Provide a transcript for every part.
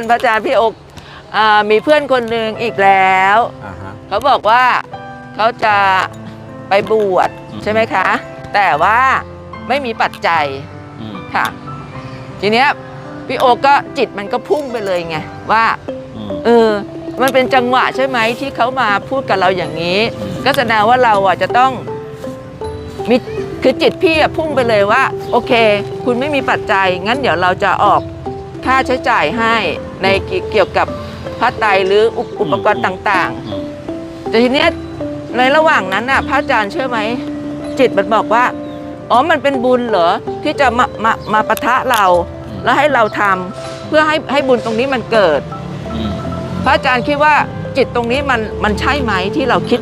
ย์พระอาจารย์พี่อกอ่ามีเพื่อนคนหนึ่งอีกแล้ว อ่าฮะ เขาบอกว่าเขาจะไปบวชอืม ใช่ไหมคะ แต่ว่าไม่มีปัจจัยอืมค่ะ ทีเนี้ยพี่โอก็จิตมันก็พุ่งไปเลยไงว่า อืม เออ มันเป็นจังหวะใช่ไหมที่เขามาพูดกับเราอย่างนี้ อืม ก็แสดงว่าเราอะจะต้องมีคือจิตพี่อะพุ่งไปเลยว่า โอเค คุณไม่มีปัจจัย งั้นเดี๋ยวเราจะออกค่าใช้จ่ายให้ ในเกี่ยวกับพระไตรหรืออุปอุปกรณ์ต่างอืมๆแต่ทีเนี้ยในระหว่างนั้นน่ะพระอาจารย์เชื่อไหมจิตมันบอกว่า อ๋อมันเป็นบุญเหรอที่จะมามามาปะทะเรา แล้วให้เราทำเพื่อให้ให้บุญตรงนี้มันเกิดอืมพระอาจารย์คิดว่าจิตตรงนี้มันมันใช่ไหมที่เราคิด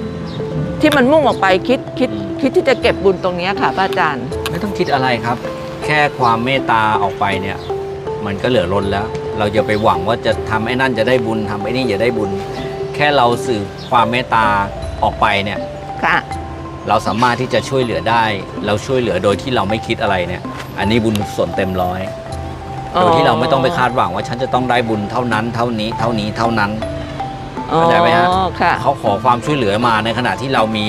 ที่มันมุ่งออกไปคิดคิดคิดที่จะเก็บบุญตรงเนี้ยค่ะพระอาจารย์ ไม่ต้องคิดอะไรครับ แค่ความเมตตาออกไปเนี่ย มันก็เหลือล้นแล้ว เราอย่าไปหวังว่าจะทำไอ้นั่นจะได้บุญทำไอ้นี่จะได้บุญ แค่เราสื่อความเมตตาออกไปเนี่ยค่ะเราสามารถที่จะช่วยเหลือได้ เราช่วยเหลือโดยที่เราไม่คิดอะไรเนี่ย อันนี้บุญส่วนเต็มร้อยโดยที่เราไม่ต้องไปคาดหวังว่าฉันจะต้องได้บุญเท่านั้น เท่านี้เท่านี้เท่านั้นเข้าใจไหมฮะอ๋อค่ะเขาขอความช่วยเหลือมาในขณะที่เรามี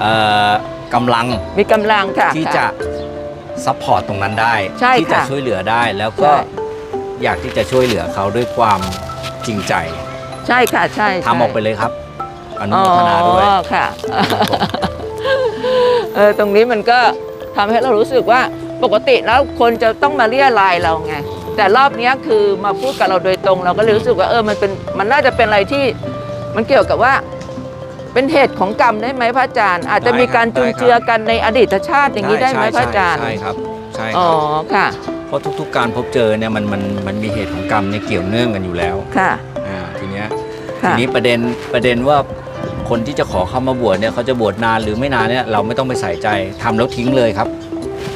เอ่อกำลังมีกำลังค่ะที่ค่จะซัพพอร์ตตรงนั้นได้ใช่ที่จะค่ะช่วยเหลือได้แล้วก็ใช่ อยากที่จะช่วยเหลือเขาด้วยความจริงใจใช่ค่ะใช่ทำออกไปเลยครับ อนุอ๋อโมทนาด้วยค่ะครับผมเออตรงนี้มันก็ทำให้เรารู้สึกว่าปกติแล้วคนจะต้องมาเรียรายเราไง แต่รอบเนี้ยคือมาพูดกับเราโดยตรง เราก็เลยรู้สึกว่าเออมันเป็นมันน่าจะเป็นอะไรที่มันเกี่ยวกับว่า เป็นเหตุของกรรมได้ไหมพระอาจารย์ อาจจะมีการจุนเจือกันในอดีตชาติอย่างนี้ได้ไหมพระอาจารย์ใช่ครับใช่คอ๋อรับค่ะ เพราะทุก ๆ การพบเจอเนี่ยมันมันมันมีเหตุของกรรมเนี่ยเกี่ยวเนื่องกันอยู่แล้วค่ะอ่าทีเนี้ยค่ะทีนี้ประเด็นประเด็นว่าคนที่จะขอเข้ามาบวชเนี่ยเขาจะบวชนานหรือไม่นานเนี่ยเราไม่ต้องไปใส่ใจทำแล้วทิ้งเลยครับ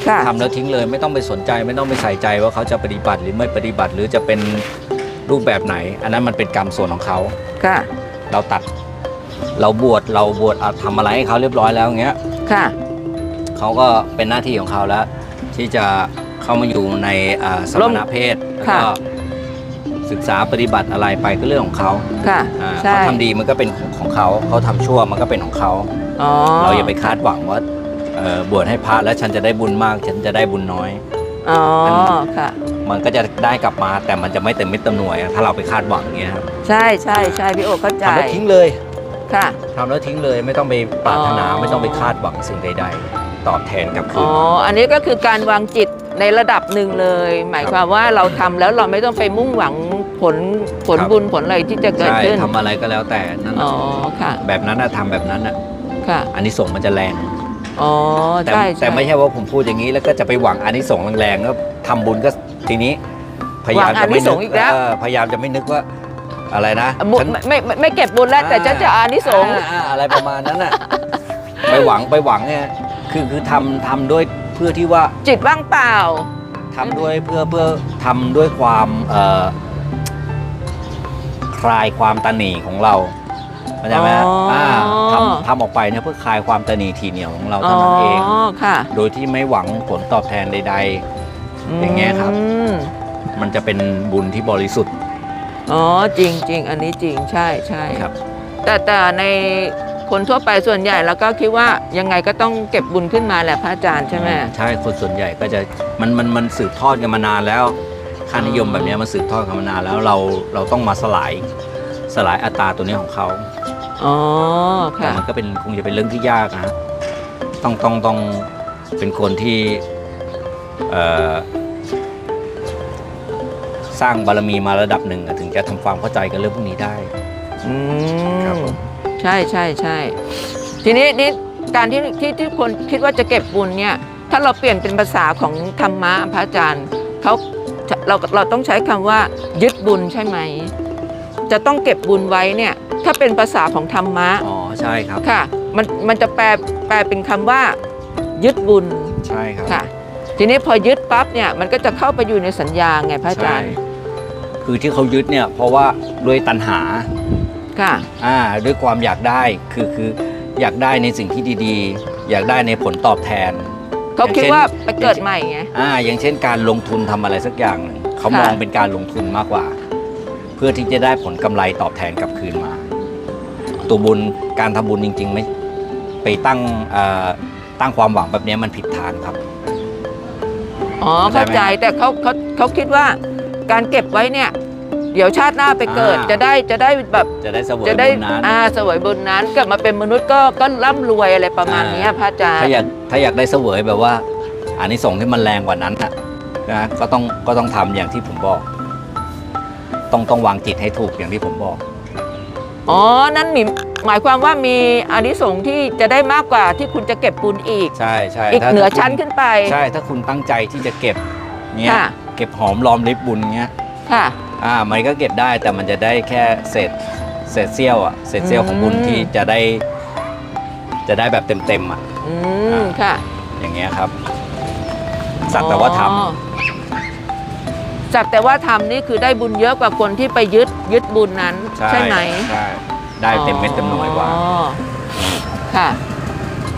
ค่ะ ทำแล้วทิ้งเลยไม่ต้องไปสนใจไม่ต้องไปใส่ใจว่าเขาจะปฏิบัติหรือไม่ปฏิบัติหรือจะเป็นรูปแบบไหน อันนั้นมันเป็นกรรมส่วนของเขาค่ะ เราตัด เราบวชเราบวชอะทำอะไรให้เขาเรียบร้อยแล้วอย่างเงี้ยค่ะ เขาก็เป็นหน้าที่ของเขาแล้ว ที่จะ เข้ามาอยู่ในอ่าสมณเพศแล้วก็ค่ะศึกษาปฏิบัติอะไรไปก็เรื่องของเขาค่ะอ่าใช่ เขาทำดีมันก็เป็นของของเขาเขาทำชั่วมันก็เป็นของเขา อ๋อเราอย่าไปคาดหวังว่าเอ่อบวชให้พระแล้วฉันจะได้บุญมาก ฉันจะได้บุญน้อย อ๋อค่ะ มันก็จะได้กลับมาแต่มันจะไม่เต็มเม็ดเต็มหน่วยอะถ้าเราไปคาดหวังอย่างเงี้ยครับใช่ใช่ใช่พี่โอเข้าใจทำแล้วทิ้งเลยค่ะ ทำแล้วทิ้งเลยไม่ต้องไปปรารถนาอ๋อ ไม่ต้องไปคาดหวังสิ่งใด ๆ ตอบแทนกลับคือ๋อนอันนี้ก็คือการวางจิต ในระดับหนึ่งเลย หมายความว่าเราทำแล้วเราไม่ต้องไปมุ่งหวังผลผลครับบุญผลอะไรที่จะเกิดใช่ขึ้นทำอะไรก็แล้วแต่นั่นอ๋น่ะอค่ะ แบบนั้นนะทำแบบนั้นนะค่ะอันนี้ส่งส์มันจะแรงอ๋อแต่ใช่แต่ไม่ใช่ว่าผมพูดอย่างนี้แล้วก็จะไปหวังอันนี้ส่งส์แรงๆแล้วทำบุญก็ทีนี้ พยายามจะไม่นึกเออพยายามจะไม่นึกว่าอะไรนะบุญฉันไม่ไม่ไม่เก็บบุญแล้วแต่จะจะอานิสงส์อ่าอ่าอะไรประมาณนั้นน่ะไปหวังไปหวังเนี่ยคือคือทำทำด้วยเพื่อที่ว่าจิตว่างเปล่า ทำด้วยเพื่อเพื่อทำด้วยความเอ่อคลายความตะหนีของเราเข้าใจไหมฮะอ๋ออ่าทำทำออกไปเนี่ยเพื่อคลายความตะหนีทีเหนียวของเราเท่านั้นเองอ๋อค่ะโดยที่ไม่หวังผลตอบแทนใด อย่างเงี้ยครับมๆ มันจะเป็นบุญที่บริสุทธิ์ อ๋อจริงจริงอันนี้จริงใช่ใช่ครับ แต่แต่ใน คนทั่วไปส่วนใหญ่แล้วก็คิดว่ายังไงก็ต้องเก็บบุญขึ้นมาแหละพระอาจารย์ใช่ไหม ใช่คนส่วนใหญ่ก็จะมันมันมันสืบทอดกันมานานแล้ว ค่านิยมอืมแบบเนี้ยมันสืบทอดกันมานานแล้วเราเราต้องมาสลายสลายอัตราตัวนี้ของเขาอ๋อแต่ค่ะ มันก็เป็นคงจะเป็นเรื่องที่ยากนะฮะต้องต้องต้องเป็นคนที่เอ่อสร้างบารมีมาระดับหนึ่งอะถึงจะทำความเข้าใจกับเรื่องพวกนี้ได้ อืครับมผม ใช่ใช่ใช่ทีนี้นี่การที่ที่ที่คนคิดว่าจะเก็บบุญเนี่ย ถ้าเราเปลี่ยนเป็นภาษาของธรรมะพระอาจารย์เขาเราเราต้องใช้คำว่า ยึดบุญใช่ไหม จะต้องเก็บบุญไว้เนี่ย ถ้าเป็นภาษาของธรรมะอ๋อใช่ครับค่ะ มันมันจะแปลแปลเป็นคำว่า ยึดบุญใช่ครับค่ะ ทีนี้พอยึดปั๊บเนี่ยมันก็จะเข้าไปอยู่ในสัญญาไงพระอาจารย์ใช่คือที่เขายึดเนี่ยเพราะว่าด้วยตัณหา ค่ะอ่าด้วยความอยากได้คือคืออยากได้ในสิ่งที่ดีๆ อยากได้ในผลตอบแทนเขาคิดอย่างเช่นว่าไปเกิดใหม่ไงอ่า อย่างเช่นการลงทุนทำอะไรสักอย่างหนึ่งเขาค่ะมองเป็นการลงทุนมากกว่าพื่อที่จะได้ผลกำไรตอบแทนกลับคืนมา ตัวบุญการทำบุญจริง ๆ ไม่ไปตั้งเอ่อตั้งความหวังแบบนี้มันผิดทางครับอ๋อเข้าเข้าใจใจไหมแต่เขาเขาเขาคิดว่าการเก็บไว้เนี่ย เดี๋ยวชาติหน้าไปเกิดอ่า จะได้จะได้แบบจะได้เสวยจะได้บุญนั้นอ่าเสวยบุญนั้นกลับมาเป็นมนุษย์ก็ก็ร่ำรวยอะไรประมาณเนี้ยอ่า พระอาจารถ้าย์อยากถ้าอยากได้เสวยแบบว่าอันนี้ส่งส์ที่มันแรงกว่านั้นนะนะก็ต้องก็ต้องทำอย่างที่ผมบอก ต้องต้องวางจิตให้ถูกอย่างที่ผมบอก อ๋อนั่นหมายหมายความว่ามีอานิสงส์ที่จะได้มากกว่าที่คุณจะเก็บบุญอีก ใช่ใช่อีกถ้าเหนือถ้าคุณชั้นขึ้นไป ใช่ ถ้าคุณตั้งใจที่จะเก็บเงี้ยค่ะ เก็บหอมรอมริบบุญเงี้ยค่ะ อ่ามันก็เก็บได้แต่มันจะได้แค่เศษเศษเสี้ยวอะเศษเสี้ยวของบุญอืมที่จะได้ จะได้แบบเต็มๆอะอืมค่ะ อย่างเงี้ยครับ สักแต่ว่าทำ อ๋อสักแต่ว่าทำนี่คือได้บุญเยอะกว่าคนที่ไปยึดยึดบุญนั้นใช่ไหมใช่ได้เต็มเม็ดเต็มหน่วยกว่า อ๋อค่ะ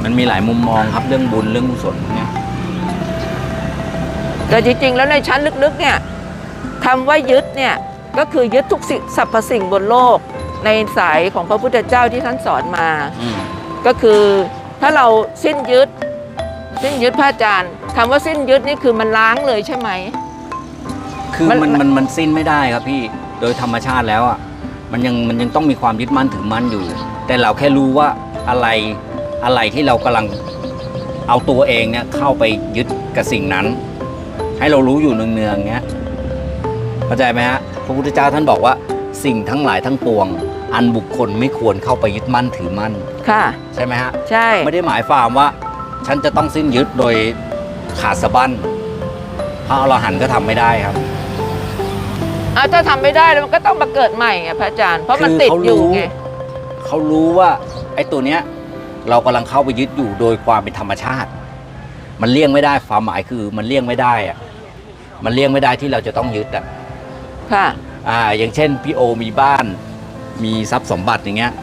มันมีหลายมุมมองครับเรื่องบุญเรื่องกุศลเนี่ยแต่จริงๆ แล้วในชั้นลึกๆ เนี่ย คำว่ายึดเนี่ยก็คือยึดทุกสิ่งสรรพสิ่งบนโลก ในสายของพระพุทธเจ้าที่ท่านสอนมาอืมก็คือถ้าเราสิ้นยึด สิ้นยึดพระอาจารย์คำว่าสิ้นยึดนี่คือมันล้างเลยใช่ไหม คือมันมัน มันมันสิ้นไม่ได้ครับพี่โดยธรรมชาติแล้วอะมันยังมันยังต้องมีความยึดมั่นถือมั่นอยู่ แต่เราแค่รู้ว่าอะไรอะไรที่เรากำลังเอาตัวเองเนี่ยเข้าไปยึดกับสิ่งนั้น ให้เรารู้อยู่เนืองๆเงี้ย เข้าใจไหมฮะพระพุทธเจ้าท่านบอกว่าสิ่งทั้งหลายทั้งปวง อันบุคคลไม่ควรเข้าไปยึดมั่นถือมั่น ค่ะ ใช่ไหมฮะใช่ ไม่ได้หมายความว่า ฉันจะต้องสิ้นยึดโดยขาดสะบั้นพระอรหันต์ก็ทำไม่ได้ครับ อะถ้าทำไม่ได้แล้วมันก็ต้องมาเกิดใหม่ไงพระอาจารย์ เพราะมันคือติดเขาอยู่รู้ไง เขารู้ว่าไอ้ตัวเนี้ย เรากำลังเข้าไปยึดอยู่โดยความเป็นธรรมชาติ มันเลี่ยงไม่ได้ความหมายคือมันเลี่ยงไม่ได้อะมันเลี่ยงไม่ได้ที่เราจะต้องยึดอะ ค่ะ อ่าอย่างเช่นพี่โอมีบ้าน มีทรัพย์สมบัติอย่างเงี้ย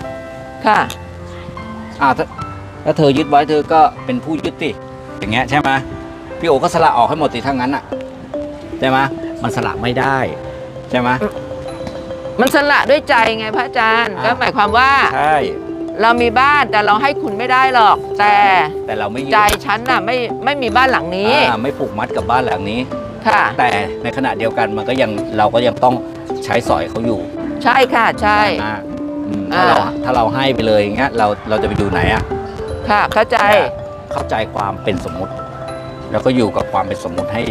ค่ะ อ่าถ้าถ้าเธอยึดไว้เธอก็เป็นผู้ยึดติอย่างเงี้ยใช่ไหมพี่โอก็สละออกให้หมดสิทั้งนั้นอะใช่ไหมมันสละไม่ได้ใช่ไหม มันสละด้วยใจไงพระอาจารย์อ่า ก็หมายความว่าใช่เรามีบ้านแต่เราให้คุณไม่ได้หรอก แต่แต่เราไม่ยึดใจฉันน่ะไม่ไม่มีบ้านหลังนี้ อ่าไม่ผูกมัดกับบ้านหลังนี้ ค่ะ แต่ในขณะเดียวกันมันก็ยังเราก็ยังต้องใช้สอยเขาอยู่ใช่ค่ะใช่ใช่ไหมอืมถ้าเราอ่า ถ้าเราให้ไปเลยอย่างเงี้ยเราเราจะไปดูไหนอะค่ะเข้าใจเข้าใจความเป็นสมมุติ แล้วก็อยู่กับความเป็นสมมุติให้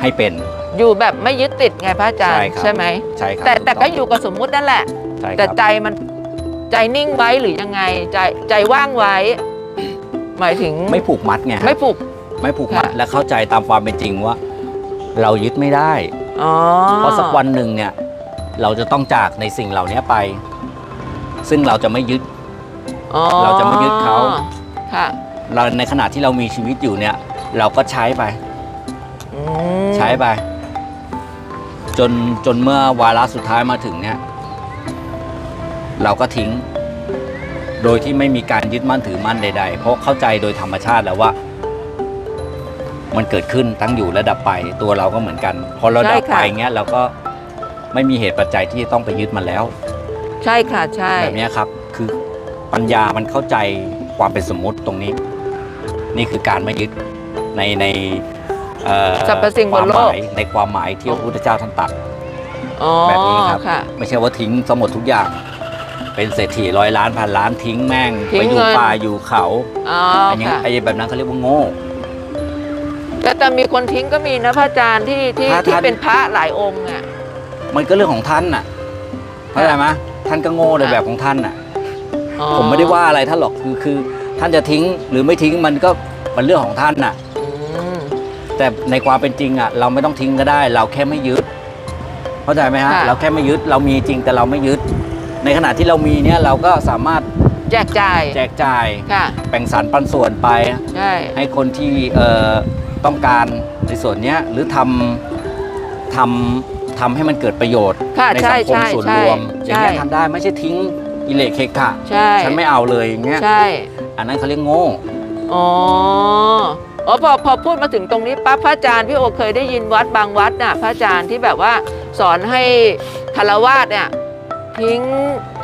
ให้เป็น อยู่แบบไม่ยึดติดไงพระอาจารใช่ย์ครับ ใช่ไหม ใช่ครับแต่แต่ถูก็งอยู่กับสมมุตินั่นแหละ ใช่คแต่รับใจมันใจนิ่งไว้หรือยังไงใจใจว่างไว้ หมายถึงไม่ผูกมัดไงฮะ ไม่ปลุก ไม่ผูกมัดค่ะ และเข้าใจตามความเป็นจริงว่า เรายึดไม่ได้ อ๋อเพราะสักวันหนึ่งเนี่ย เราจะต้องจากในสิ่งเหล่านี้ไป ซึ่งเราจะไม่ยึด อ๋อเราจะไม่ยึดเขา ค่ะเราในขณะที่เรามีชีวิตอยู่เนี่ย เราก็ใช้ไป อืมใช้ไป จนจนเมื่อวาระสุดท้ายมาถึงเนี่ย เราก็ทิ้ง โดยที่ไม่มีการยึดมั่นถือมั่นใด ๆ เพราะเข้าใจโดยธรรมชาติแล้วว่า มันเกิดขึ้นตั้งอยู่และดับไปตัวเราก็เหมือนกันพอเราดับไปเงี้ยเราก็ไม่มีเหตุปัจจัยที่จะต้องไปยึดมันแล้ว ใช่ค่ะใช่แบบเนี้ยครับคือปัญญามันเข้าใจความเป็นสมมุติตรงนี้ นี่คือการไม่ยึดในในเอ่อสรรพสิ่งบนโลควากมหมายในความหมายที่พระพุทธเจ้าท่านตรัดอ๋อแบบนี้ครับค่ะไม่ใช่ว่าทิ้งสมหมดทุกอย่าง เป็นเศรษฐีร้อยล้านพันล้านทิ้งแม่งทิ้งไปอยู่เงินป่าอยู่เขาอ๋ออันนี้ค่ะไอ้แบบนั้นเขาเรียกว่าโง่ แต่แต่มีคนทิ้งก็มีนะพระอาจารย์ที่ที่พระที่ท่าน เป็นพระหลายองค์อะ มันก็เรื่องของท่านน่ะเข้าใจไหมท่านก็โง่ในค่ะแบบของท่านน่ะ อ๋อผมไม่ได้ว่าอะไรท่านหรอกคือคือ ท่านจะทิ้งหรือไม่ทิ้งมันก็มันเรื่องของท่านน่ะ อืม แต่ในความเป็นจริงอะเราไม่ต้องทิ้งก็ได้ เราแค่ไม่ยึด เข้าใจไหมฮะค่ะ เราแค่ไม่ยึดเรามีจริงแต่เราไม่ยึด ในขณะที่เรามีเนี่ยเราก็สามารถแจกจ่ายแจกจ่ายค่ะแบ่งสรรปันส่วนไป ใช่ให้คนที่เอ่อ ต้องการในส่วนเนี้ยหรือทำทำทำให้มันเกิดประโยชน์ค่ะในใช่สังคมใช่ส่วนใช่รวมอย่างใช่เงี้ยทำได้ไม่ใช่ทิ้งอิเลกเคขะใช่ ฉันไม่เอาเลยอย่างเงี้ยใช่ อันนั้นเขาเรียกโง่อ๋ออ๋อพอพอพูดมาถึงตรงนี้ปั๊บพระอาจารย์พี่โอเคยได้ยินวัดบางวัดน่ะพระอาจารย์ที่แบบว่าสอนให้คารวาสเนี่ยทิ้ง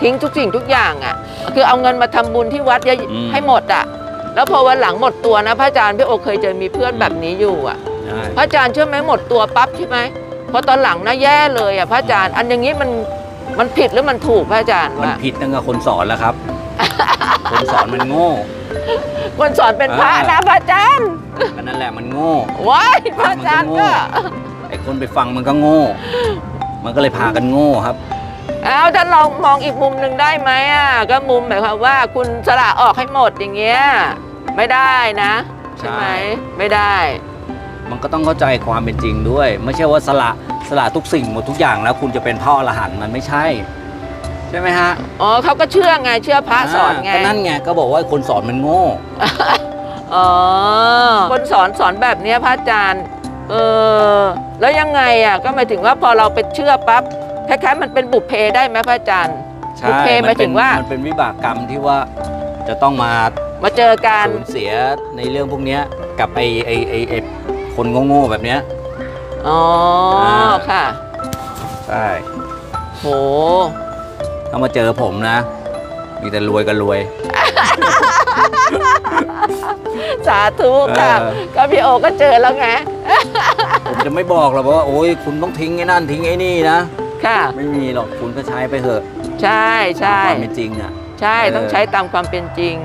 ทิ้งทุกสิ่งทุกอย่างอะ่ะคือเอาเงินมาทำบุญที่วัดเยอะอืมให้หมดอะ่ะ แล้วพอวันหลังหมดตัวนะพระอาจารย์พี่โอเคยเจอมีเพื่อนแบบนี้อยู่อะ ใช่พระอาจารย์เชื่อไหมหมดตัวปั๊บใช่ไหมพอตอนหลังนะแย่เลยอะพระอาจารย์ อันอย่างนี้มันมันผิดหรือมันถูกพระอาจารย์มันว่าผิดตั้งแต่คนสอนแล้วครับ คนสอนมันโง่ คนสอนเป็นพระอ่านะพระอาจารย์ก็นั่นแหละมันโง่ ว้ายพระอาจารย์ก็ไอ้คนไปฟังมันก็โง่ มันก็เลยพากันโง่ครับ เอาถ้าลองมองอีกมุมหนึ่งได้ไหมอะก็มุมหมายความว่าคุณสละออกให้หมดอย่างเงี้ย ไม่ได้นะ ใช่ไหมใช่ไม่ได้ มันก็ต้องเข้าใจความเป็นจริงด้วย ไม่ใช่ว่าสละสละทุกสิ่งหมดทุกอย่างแล้วคุณจะเป็นพ่ออรหันต์มันไม่ใช่ ใช่ไหมฮะอ๋อเขาก็เชื่อไงเชื่อพระสอนไงาก็นั่นไงก็บอกว่าคนสอนมันโง่อ๋อคนสอนสอนแบบเนี้ยพระอาจารย์เออแล้วยังไงอะก็หมายถึงว่าพอเราไปเชื่อปั๊บคล้ายๆมันเป็นบุพเพได้ไหมพระอาจารย์ใช่บุพเพหมายถึงว่านเป็นวิบากกรรมที่ว่าจะต้องมา มาเจอกันสูญเสียในเรื่องพวกเนี้ยกับไอ้ไอ้ไอ้ไอ้คนโง่ๆแบบเนี้ย อ๋ออ่า ค่ะ ใช่โห ถ้ามาเจอผมนะ มีแต่รวยกันรวย สาธุค่ะ เออ ก็พี่โอก็เจอแล้วไง ผมจะไม่บอกหรอกว่าโอ้ยคุณต้องทิ้งไอ้นั่นทิ้งไอ้นี่นะ ค่ะ ไม่มีหรอกคุณก็ใช้ไปเถอะใช่ใช่ความเป็นจริงอะ ใช่ เออ ต้องใช้ตามความเป็นจริง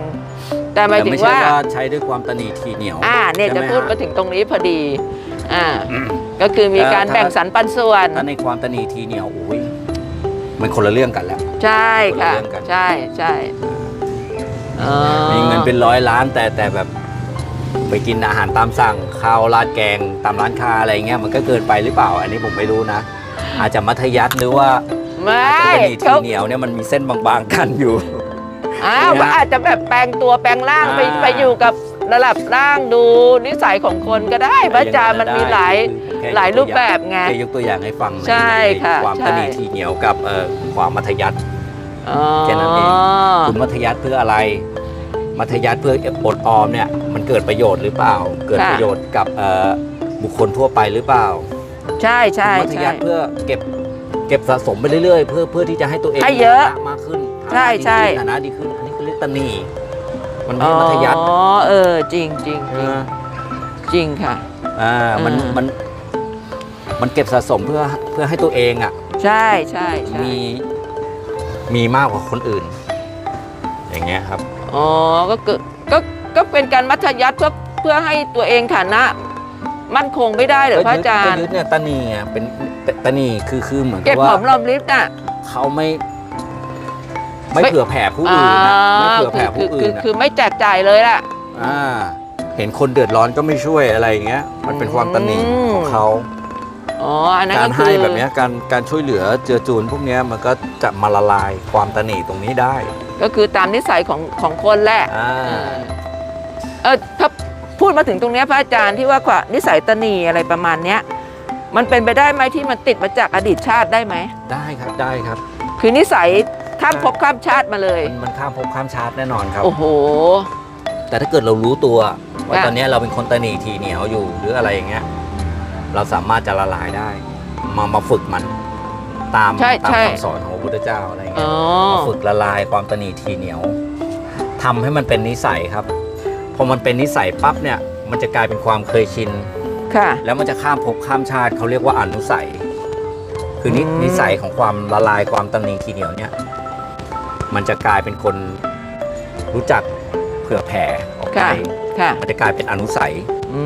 แต่หมายแต่ถึงไม่ใช่ว่าว่าใช้ด้วยความตนีทีเหนียว อ่าเนี่ยใช่จะไหพูดฮมาถึงตรงนี้พอดีอ่าอืมก็คือมีเออการถ้าแบ่งสรรปันส่วนถ้าในความตนีทีเหนียวโอ้ยมันคนละเรื่องกันแล้ว ใช่ค่ะคนละเรื่องกันใช่ใช่อ๋อมีเงินเป็นร้อยล้านแต่แต่แบบไปกินอาหารตามสั่งข้าวราดแกงตามร้านค้าอะไรเงี้ยมันก็เกินไปหรือเปล่า อันนี้ผมไม่รู้นะ อาจจะมัธยัสถ์หรือว่าไม่อาจจะตนีทีเขาเหนียวเนี่ยมันมีเส้นบางๆกันอยู่ อ้าวเนี่ยก็อาจจะแบบแปลงตัวแปลงร่างไปอ่า ไปอยู่กับระดับร่างดูนิสัยของคนก็ได้พระอาจารย์มันมีหลายแค่หลายรูปแบบไง แค่ยกตัวอย่างให้ฟังนใช่นค่ะความใช่ ตนีทีเหนียวกับเอ่อความมัธยัสถ์อ๋อ แค่นั้นเอง คุณมัธยัสถ์เพื่ออะไร มัธยัสถ์เพื่ออดออมเนี่ยมันเกิดประโยชน์หรือเปล่า เกิดประโยชน์กับเอ่อบุคคลทั่วไปหรือเปล่าใช่ใช่คุณมัธใช่ ยัสถ์เพื่อเก็บเก็บสะสมไปเรื่อยๆ เพื่อเพื่อที่จะให้ตัวเองให้เยอะ ฐานมากขึ้น ใช่ใช่ฐานะดีขึ้นฐานะดีขึ้น อันนี้คือเรียกตนีมันไม่ใช่มัธยัสถ์อ๋อเออจริงจริงจริงจริงค่ะ อ่ามันอืม มันมันเก็บสะสมเพื่อเพื่อให้ตัวเองอะ ใช่ใช่ใช่มีมีมากกว่าคนอื่น อย่างเงี้ยครับ อ๋อก็เกิดก็ก็เป็นการมัธยัสถ์เพื่อเพื่อให้ตัวเองฐานะ มั่นคงไม่ได้เหรอพระอาจารก็ย์ยึดเนี่ยตานีอะเป็นเป็นตานีคือคือเหมือนกัเก็บบหว่าอมรอมริบน่ะเขาไม่ ไม่ไม่เผื่อแผ่ผู้อื่นนะไม่เผื่อแผ่คืผู้คือื่อนนะคือไม่แจกจ่ายเลยล่ะอ่าเห็นคนเดือดร้อนก็ไม่ช่วยอะไรอย่างเงี้ย มันเป็นความตานีอืมของเขาอ๋ออันนั้นการก็คืให้อแบบเนี้ยการการช่วยเหลือเจือจูนพวกเนี้ยมันก็จะมาละลายความตานีตรงนี้ได้ ก็คือตามนิสัยของของคนแหละอ่าเออเออถ้าพูดมาถึงตรงเนี้ยพระอาจารย์ที่ว่าความนิสัยตะหนีอะไรประมาณเนี้ยมันเป็นไปได้ไหมที่มันติดมาจากอดีตชาติได้ไหมได้ครับได้ครับ คือนิสัยข้ามภพข้ามชาติมาเลย มันมันข้ามภพข้ามชาติแน่นอนครับ โอ้โห แต่ถ้าเกิดเรารู้ตัว ว่าค่ะตอนเนี้ยเราเป็นคนตะหนีทีเหนียวอยู่หรืออะไรอย่างเงี้ย เราสามารถจะละลายได้ มามาฝึกมัน ตามใช่ตามใช่ คำสอนของพระพุทธเจ้าอะไรอย่างอ๋เงี้อยมาฝึกละลายความตะหนีทีเหนียวทำให้มันเป็นนิสัยครับพอมันเป็นนิสัยปั๊บเนี่ย มันจะกลายเป็นความเคยชิน ค่ะ แล้วมันจะข้ามภพข้ามชาติเขาเรียกว่าอนุสัย คือนิอืม นิสัยของความละลายความตำหนิทีเหนียวเนี่ย มันจะกลายเป็นคนรู้จักเผื่อแผ่ออกไปค่ะ ค่ะ มันจะกลายเป็นอนุสัย อื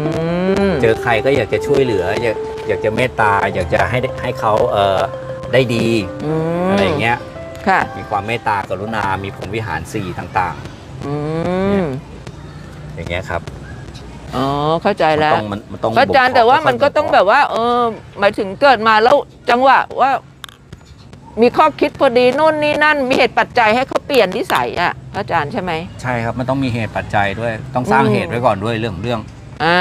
ม เจอใครก็อยากจะช่วยเหลือ อยากอยากจะเมตตา อยากจะให้ให้เขาเอ่อได้ดีอืมอะไรอย่างเงี้ย ค่ะ มีความเมตตากรุณา มีพรหมวิหารสี่ต่างอืม ๆ อย่างเงี้ยครับอ๋อ เข้าใจมันแล้ว ต้องมันมันต้องพระอาจารย์บ่แต่ว่าค่ยๆมันก็ต้องบ่แบบว่า เออหมายถึงเกิดมาแล้วจังหวะว่า มีข้อคิดพอดีนู่นนี่นั่นมีเหตุปัจจัยให้เขาเปลี่ยนนิสัยอะพระอาจารย์ใช่ไหม ใช่ครับ มันต้องมีเหตุปัจจัยด้วย ต้องสร้างอืมเหตุไว้ก่อนด้วยเรื่องของเรื่อง อ่า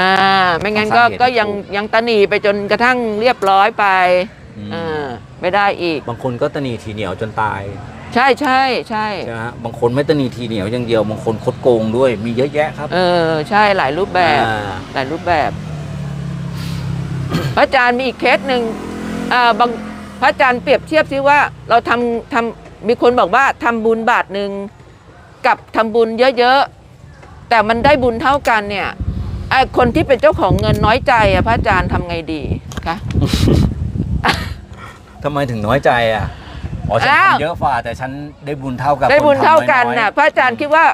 ไม่งั้นต้ก็องสร้างเหตุก็ยังยังตะหนีไปจนกระทั่งเรียบร้อยไปอืม อ่าไม่ได้อีก บางคนก็ตะหนีทีเหนียวจนตายใช่ใช่ใช่ใช่ไหมฮะบางคนไม่ตะหนีทีเหนียวอย่างเดียว บางคนคดโกงด้วย มีเยอะแยะครับเออใช่หลายรูปแบบ อ่า หลายรูปแบบ พระอาจารย์มีอีกเคสหนึ่งอ่าบาง พระอาจารย์เปรียบเทียบซิว่าเราทำทำมีคนบอกว่าทำบุญบาทหนึ่งกับทำบุญเยอะๆ แต่มันได้บุญเท่ากันเนี่ยไอ้คนที่เป็นเจ้าของเงินน้อยใจอะพระอาจารย์ทำไงดีคะทำไมถึงน้อยใจอะอ๋อฉันอ้าวทำเยอะฝ่าแต่ฉันได้บุญเท่ากับได้บุญคทำเท่ากันอยๆน่ะพระอาจารย์คิดว่า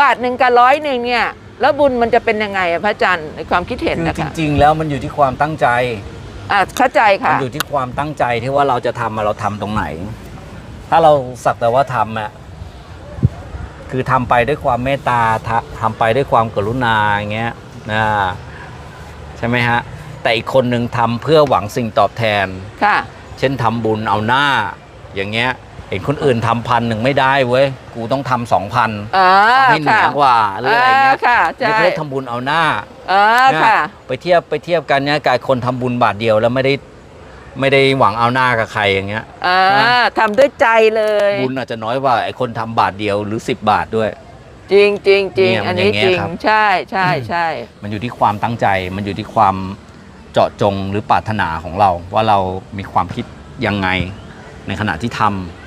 บาทหนึ่งกับร้อยหนึ่งเนี่ย แล้วบุญมันจะเป็นยังไงอะพระอาจารย์ในความคิดเห็นคือนะจคะริง ๆ แล้วมันอยู่ที่ความตั้งใจ อะเข้าใจมัค่ะอยู่ที่ความตั้งใจที่ว่าเราจะทำอะเราทำตรงไหน ถ้าเราสักแต่ว่าทำอะคือทำไปด้วยความเมตตาทะทำไปด้วยความกรุณาอย่างเงี้ยนะใช่ไหมฮะ แต่อีกคนหนึ่งทำเพื่อหวังสิ่งตอบแทน ค่ะ เช่นทำบุญเอาหน้า อย่างเงี้ย เห็นคนอื่นทำพันหนึ่งไม่ได้เว้ย กูต้องทำสองพันอ่าต้องให้เหนืค่ะอกว่าหรืออะไรเงี้ยาค่ะเรียใช่กได้ทำบุญเอาหน้าอ่านะค่ะ ไปเทียบไปเทียบกันเนี่ยกายคนทำบุญบาทเดียวแล้วไม่ได้ไม่ได้หวังเอาหน้ากับใครอย่างเงี้ย อ่านะ ทำด้วยใจเลย บุญอาจจะน้อยกว่าไอ้คนทำบาทเดียวหรือ 10 บาทด้วย จริงจริงจริงเนี่ยมันอันนี้อย่างเงี้จยริงครับ ใช่ใช่ใช่มันอยู่ที่ความตั้งใจ มันอยู่ที่ความเจาะจงหรือปรารถนาของเรา ว่าเรามีความคิดยังไงในขณะที่ทำ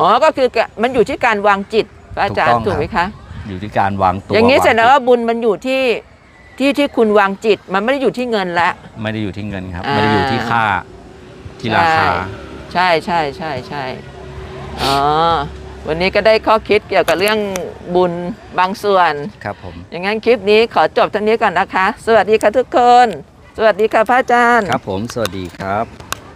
อ๋อก็คือแกมันอยู่ที่การวางจิตพระอาจารถูย์กต้องถูกไหมครัคะบอยู่ที่การวางตัว อย่างนี้วแสดงว่าบุญมันอยู่ที่ที่ที่คุณวางจิต มันไม่ได้อยู่ที่เงินละ ไม่ได้อยู่ที่เงินครับอ่าไม่ได้อยู่ที่ค่าที่ราคา ใช่ใช่ใช่ใช่อ๋อวันนี้ก็ได้ข้อคิดเกี่ยวกับเรื่องบุญบางส่วนครับผมอย่างนั้นคลิปนี้ขอจบเท่านี้ก่อนนะคะ สวัสดีค่ะทุกคน สวัสดีค่ะพระอาจารย์ ครับผม สวัสดีครับ